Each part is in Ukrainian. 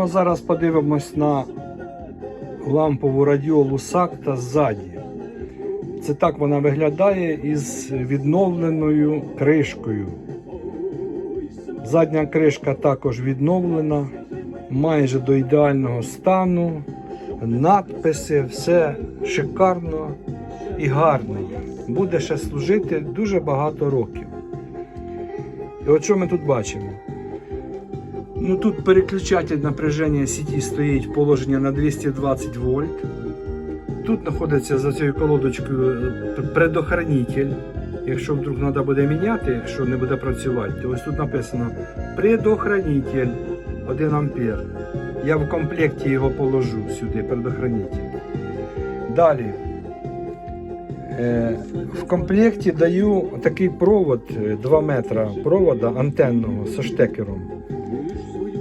Ну а зараз подивимось на лампову радіолу Сакта ззаді. Це так вона виглядає із відновленою кришкою. Задня кришка також відновлена, майже до ідеального стану. Надписи, все шикарно і гарно. Буде ще служити дуже багато років. І от що ми тут бачимо? Ну тут переключатель напряження сіті стоїть положення на 220 вольт. Тут знаходиться за цією колодочкою е, предохранитель. Якщо вдруг треба буде міняти, якщо не буде працювати, то ось тут написано предохранитель 1 ампер. Я в комплекті його положу сюди, предохранитель. Далі. Е, В комплекті даю такий провод е, 2 метра провода антенного зі штекером.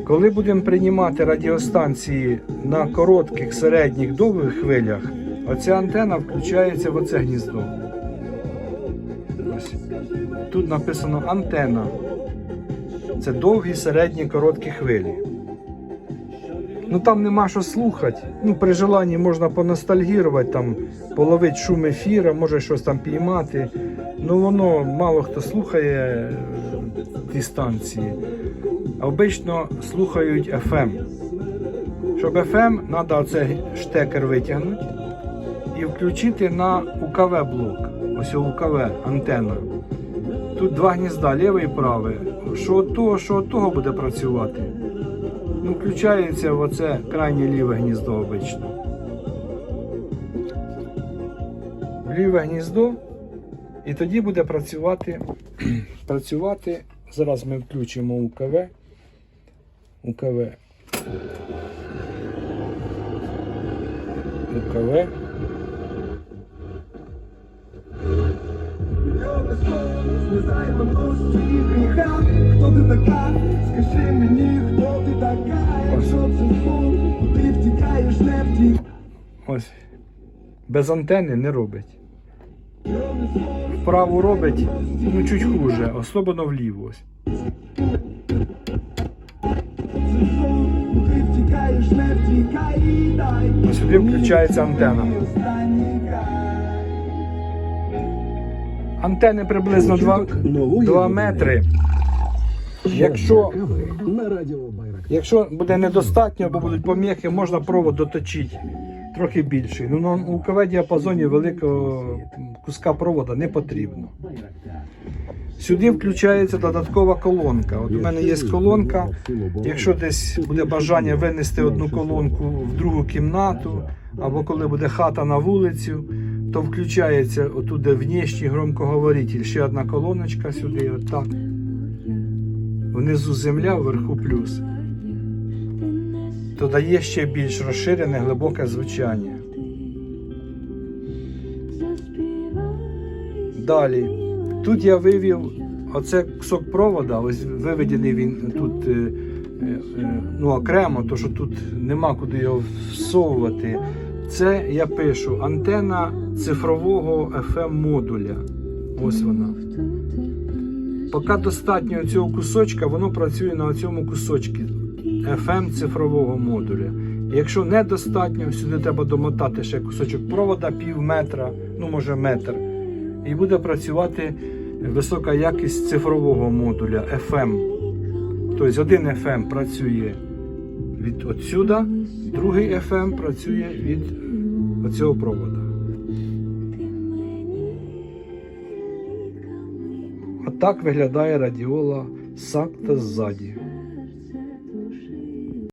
Коли будемо приймати радіостанції на коротких, середніх, довгих хвилях, оця антена включається в оце гніздо. Ось. Тут написано антена. Це довгі, середні, короткі хвилі. Ну там нема що слухати. Ну, при желанні можна поностальгірувати, там, половити шум ефіра, може щось там піймати. Ну воно мало хто слухає е, ті станції. Обично слухають FM. Щоб FM, треба оцей штекер витягнути і включити на УКВ блок. Ось УКВ антенна. Тут два гнізда, ліве і праве. Що от того, що от того буде працювати. Ну, включається в оце крайнє ліве гніздо обично. Ліве гніздо. І тоді буде працювати. працювати. Зараз ми включимо УКВ. УКВ. УКВ. Хто ти така? Скажи мені, хто ти така? Якщо це сон, ти втікаєш, не втік. Ось. Без антени не робить. Вправо робить, ну чуть хуже, особливо вліво. Ось. Ось сюди включається антена. Антени приблизно 2, 2 метри. Якщо, якщо буде недостатньо або будуть поміхи, можна провод доточити трохи більший. Ну на УКВ діапазоні великого куска провода не потрібно. Сюди включається додаткова колонка. От у мене є колонка. Якщо десь буде бажання винести одну колонку в другу кімнату, або коли буде хата на вулицю, то включається отут де внішній громкоговоритель, ще одна колоночка сюди, отак. Внизу земля, вверху плюс. То дає ще більш розширене глибоке звучання. Далі. Тут я вивів оце кусок провода, ось виведений він тут е, е, ну, окремо, то що тут нема куди його всовувати. Це я пишу антена цифрового FM модуля. Ось вона. Поки достатньо цього кусочка, воно працює на цьому кусочку FM цифрового модуля. Якщо недостатньо, сюди треба домотати ще кусочок провода пів метра, ну може метр. І буде працювати висока якість цифрового модуля FM. Тобто один FM працює від отсюда, другий FM працює від оцього провода. Отак виглядає радіола Сакта ззаді.